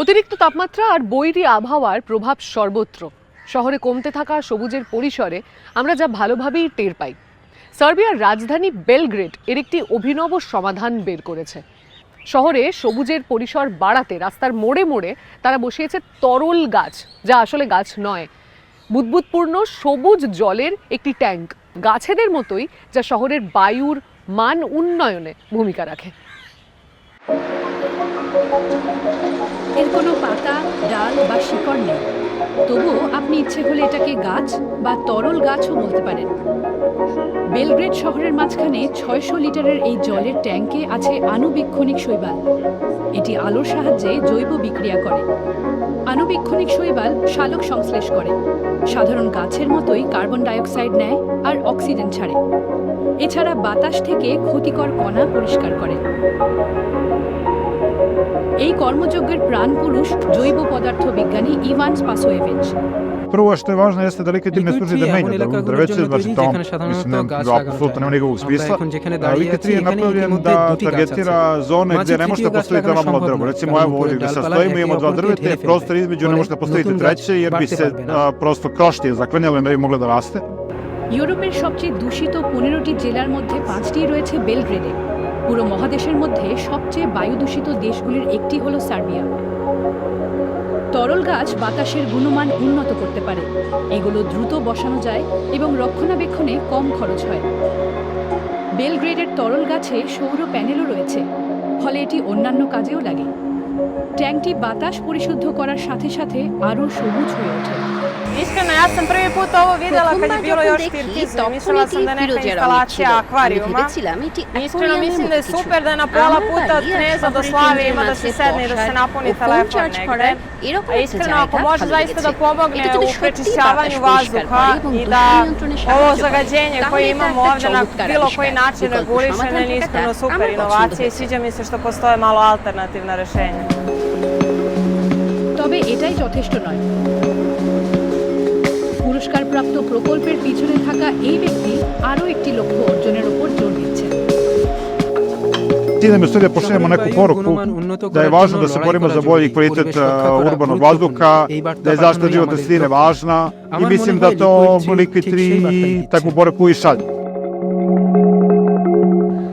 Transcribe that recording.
অতিরিক্ত তাপমাত্রা আর বৈরী আবহাওয়ার প্রভাব সর্বত্র। শহরে কমতে থাকা সবুজের পরিসরে আমরা যা ভালোভাবেই টের পাই। সার্বিয়ার রাজধানী বেলগ্রেড এর একটি অভিনব সমাধান বের করেছে। শহরে সবুজের পরিসর বাড়াতে রাস্তার মোড়ে মোড়ে তারা বসিয়েছে তরল গাছ, যা আসলে গাছ নয়। বুদবুদপূর্ণ সবুজ জলের একটি ট্যাঙ্ক, গাছেদের মতোই, যা শহরের বায়ুর মান উন্নয়নে ভূমিকা রাখে। এর কোনো পাতা, ডাল বা শিকড় নেই। তবুও আপনি ইচ্ছে হলে এটাকে গাছ বা তরল গাছও বলতে পারেন। বেলগ্রেড শহরের মাঝখানে ছয়শো লিটারের এই জলের ট্যাঙ্কে আছে আণুবীক্ষণিক শৈবাল। এটি আলোর সাহায্যে জৈব বিক্রিয়া করে। আণুবীক্ষণিক শৈবাল শালক সংশ্লেষ করে। সাধারণ গাছের মতোই কার্বন ডাইঅক্সাইড নেয় আর অক্সিজেন ছাড়ে। এছাড়া বাতাস থেকে ক্ষতিকর কণা পরিষ্কার করে। এই কর্মযজ্ঞের প্রাণপুরুষ জৈব পদার্থ বিজ্ঞানী Ivan Spasojevic Prvo što je važno jeste da likvid ne služi da menja এলাকাগুলো drveće, znači tamo, mislim, ne, apsolutno nema nikakvog smisla. আছি, 3 je napravljen da targetira zone মাঝে gdje ne možete postaviti লাগানো drvo. Recimo, evo ovdje gdje sad stojimo, imamo dva drveta, ঢেকে prostor između ne možete postaviti treće jer bi se a, prosto kroštije zaklanjalo i ne bi moglo da raste. ইউরোপের সবচেয়ে দূষিত পনেরোটি জেলার মধ্যে পাঁচটি রয়েছে বেলগ্রেডে পুরো মহাদেশের মধ্যে সবচেয়ে বায়ু দূষিত দেশগুলির একটি হল সার্বিয়া। তরল গাছ বাতাসের গুণমান উন্নত করতে পারে। এগুলো দ্রুত বসানো যায় এবং রক্ষণাবেক্ষণে কম খরচ হয়। বেলগ্রেডের তরল গাছে সৌর প্যানেলও রয়েছে, ফলে এটি অন্যান্য কাজেও লাগে। ট্যাঙ্কটি বাতাস পরিশুদ্ধ করার সাথে সাথে আরও সবুজ হয়ে ওঠে Iskreno, ja sam prvi put ovo videla kad je bilo još দেখি Mislila sam da neka instalacija akvarijuma. Iskreno mislim da je super da je na pola puta od Kneza do Slavije ima da se sedne i da se napuni telefon negde. A iskreno, ako može zaista da pomogne u prečišćavanju vazduha i da ovo zagađenje koje imamo ovde na bilo koji način regulišene iskreno super পছন্দ inovacija i sviđa mi se što postoje malo alternativna rešenja. তবে এটাই যথেষ্ট নয় পুরস্কারপ্রাপ্ত প্রকল্পের পিছনে থাকা এই ব্যক্তি আরও একটি লক্ষ্য অর্জনের উপর জোর দিচ্ছেন je sve pošaljemo neku poruku da je važno da se borimo za bolji kvalitet urbanog vazduha, da je zaštita životne sredine važna i mislim da to বার্তাই 3 takvu poruku i šalje.